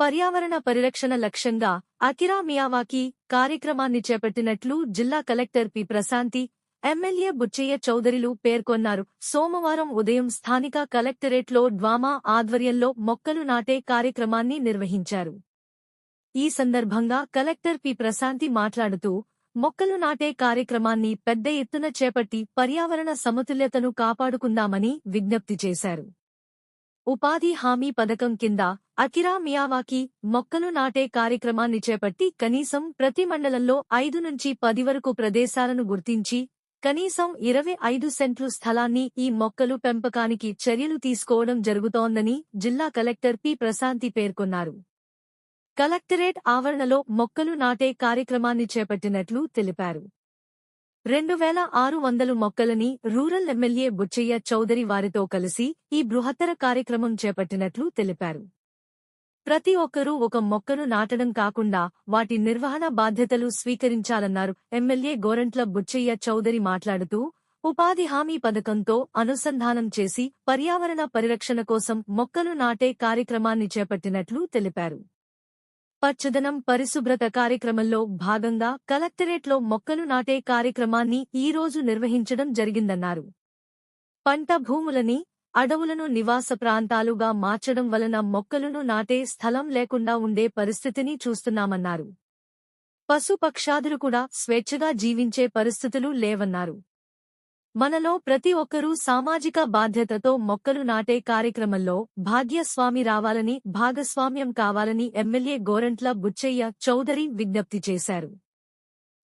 పర్యావరణ పరిరక్షణ లక్ష్యంగా అకిరా మియావాకి కార్యక్రమాన్ని చేపట్టినట్లు జిల్లా collector P. Prashanti MLA Butchaiah చౌదరిలు పేర్కొన్నారు. సోమవారం ఉదయం స్థానిక కలెక్టరేట్లో డ్వామా ఆధ్వర్యంలో మొక్కలు నాటే కార్యక్రమాన్ని నిర్వహించారు. ఈ సందర్భంగా కలెక్టర్ పి. ప్రశాంతి మాట్లాడుతూ మొక్కలు నాటే కార్యక్రమాన్ని పెద్ద ఎత్తున చేపట్టి పర్యావరణ సమతుల్యతను కాపాడుకుందామని విజ్ఞప్తి చేశారు. ఉపాధి హామీ పథకం కింద అకిరా మియావాకి మొక్కలు నాటే కార్యక్రమాన్ని చేపట్టి కనీసం ప్రతి మండలంలో ఐదు నుంచి పది వరకు ప్రదేశాలను గుర్తించి కనీసం ఇరవై ఐదు సెంట్లు స్థలాన్ని ఈ మొక్కలు పెంపకానికి చర్యలు తీసుకోవడం జరుగుతోందని జిల్లా కలెక్టర్ పి. ప్రశాంతి పేర్కొన్నారు. కలెక్టరేట్ ఆవరణలో మొక్కలు నాటే కార్యక్రమాన్ని చేపట్టినట్లు తెలిపారు. రెండు వేల ఆరు వందలు మొక్కలని రూరల్ ఎమ్మెల్యే బుచ్చయ్య చౌదరి వారితో కలిసి ఈ బృహత్తర కార్యక్రమం చేపట్టినట్లు తెలిపారు. ప్రతి ఒక్కరూ ఒక మొక్కను నాటడం కాకుండా వాటి నిర్వహణ బాధ్యతలు స్వీకరించాలన్నారు. ఎమ్మెల్యే గోరంట్ల బుచ్చయ్య చౌదరి మాట్లాడుతూ ఉపాధి హామీ పథకంతో అనుసంధానం చేసి పర్యావరణ పరిరక్షణ కోసం మొక్కలు నాటే కార్యక్రమాన్ని చేపట్టినట్లు తెలిపారు. పచ్చదనం పరిశుభ్రత కార్యక్రమంలో భాగంగా కలెక్టరేట్లో మొక్కలు నాటే కార్యక్రమాన్ని ఈ రోజు నిర్వహించడం జరిగిందన్నారు. పంట భూములని అడవులను నివాస ప్రాంతాలుగా మార్చడం వలన మొక్కలను నాటే స్థలం లేకుండా ఉండే పరిస్థితిని చూస్తున్నామన్నారు. పశుపక్షాదులు కూడా స్వేచ్ఛగా జీవించే పరిస్థితులు లేవన్నారు. మనలో ప్రతి ఒక్కరూ సామాజిక బాధ్యతతో మొక్కలు నాటే కార్యక్రమంలో భాగ్యస్వామి రావాలని భాగస్వామ్యం కావాలని ఎమ్మెల్యే గోరంట్ల బుచ్చయ్య చౌదరి విజ్ఞప్తి చేశారు.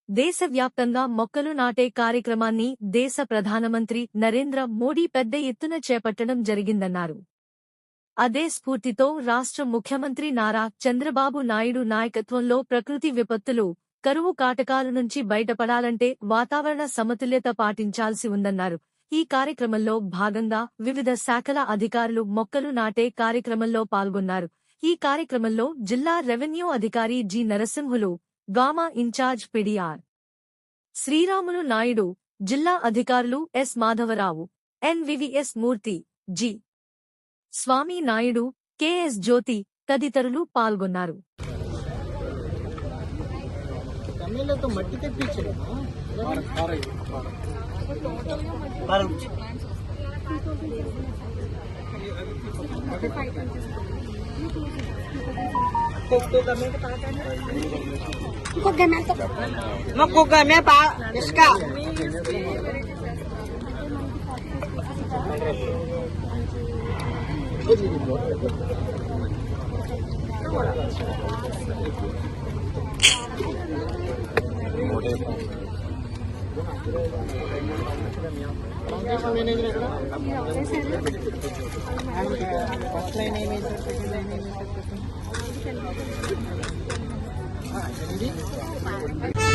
దేశవ్యాప్తంగా మొక్కలు నాటే కార్యక్రమాన్ని దేశ ప్రధానమంత్రి నరేంద్ర మోడీ పెద్ద ఎత్తున చేపట్టడం జరిగిందన్నారు. అదే స్ఫూర్తితో రాష్ట్ర ముఖ్యమంత్రి నారా చంద్రబాబు నాయుడు నాయకత్వంలో ప్రకృతి విపత్తులు కరువు కాటకాల నుంచి బయటపడాలంటే వాతావరణ సమతుల్యత పాటించాల్సి ఉందన్నారు. ఈ కార్యక్రమంలో భాగంగా వివిధ శాఖల అధికారులు మొక్కలు నాటే కార్యక్రమంలో పాల్గొన్నారు. ఈ కార్యక్రమంలో జిల్లా రెవెన్యూ అధికారి జి నరసింహులు గామా ఇన్ఛార్జ్ పిడిఆర్ శ్రీరాములు నాయుడు జిల్లా అధికారులు S Madhavarao NVVS Murthy G. Swamy Naidu KS Jyothi తదితరులు పాల్గొన్నారు. Kok gamen tok? Mau kok gamen pa? Thank you. First line ఏమి సెకండ్ లైన్ ఏమి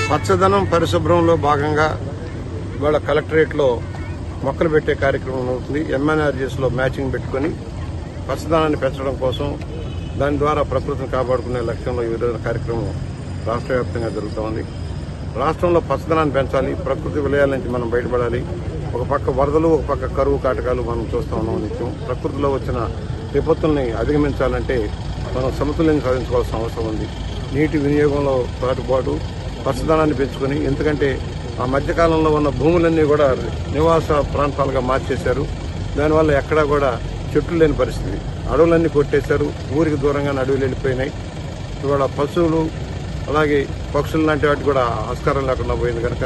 పచ్చదనం పరిశుభ్రంలో భాగంగా ఇవాళ కలెక్టరేట్లో మొక్కలు పెట్టే కార్యక్రమం అవుతుంది ఎంఎన్ఆర్జీఎస్లో మ్యాచింగ్ పెట్టుకొని పచ్చదనాన్ని పెంచడం కోసం దాని ద్వారా ప్రకృతిని కాపాడుకునే లక్ష్యంలో ఈ విధంగా కార్యక్రమం రాష్ట్ర వ్యాప్తంగా జరుగుతోంది రాష్ట్రంలో పచ్చదనాన్ని పెంచాలి ప్రకృతి విలయాల నుంచి మనం బయటపడాలి. ఒక పక్క వరదలు ఒక పక్క కరువు కాటకాలు మనం చూస్తా ఉన్నాం నిత్యం. ప్రకృతిలో వచ్చిన విపత్తుల్ని అధిగమించాలంటే మనం సమతుల్యం సాధించుకోవాల్సిన అవసరం ఉంది. నీటి వినియోగంలో పాటుపాటు పచ్చదనాన్ని పెంచుకొని ఎందుకంటే ఆ మధ్యకాలంలో ఉన్న భూములన్నీ కూడా నివాస ప్రాంతాలుగా మార్చేశారు. దానివల్ల ఎక్కడా కూడా చెట్లు లేని పరిస్థితి. అడవులన్నీ కొట్టేశారు. ఊరికి దూరంగా అడవులు వెళ్ళిపోయినాయి. ఇవాళ పశువులు అలాగే పక్షులు లాంటి వాటి కూడా ఆస్కారం లేకుండా పోయింది కనుక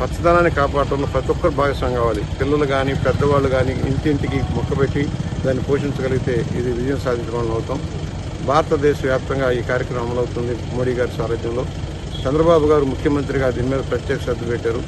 పచ్చదనాన్ని కాపాడటంలో ప్రతి ఒక్కరు భాగస్వామి కావాలి. పిల్లలు కానీ పెద్దవాళ్ళు కానీ ఇంటింటికి మొక్క పెట్టి దాన్ని పోషించగలిగితే ఇది విజయం సాధించడం అవుతాం. భారతదేశ వ్యాప్తంగా ఈ కార్యక్రమం అమలవుతుంది. మోడీ గారి సారథ్యంలో చంద్రబాబు గారు ముఖ్యమంత్రిగా దీని మీద ప్రత్యేక శ్రద్ధ పెట్టారు.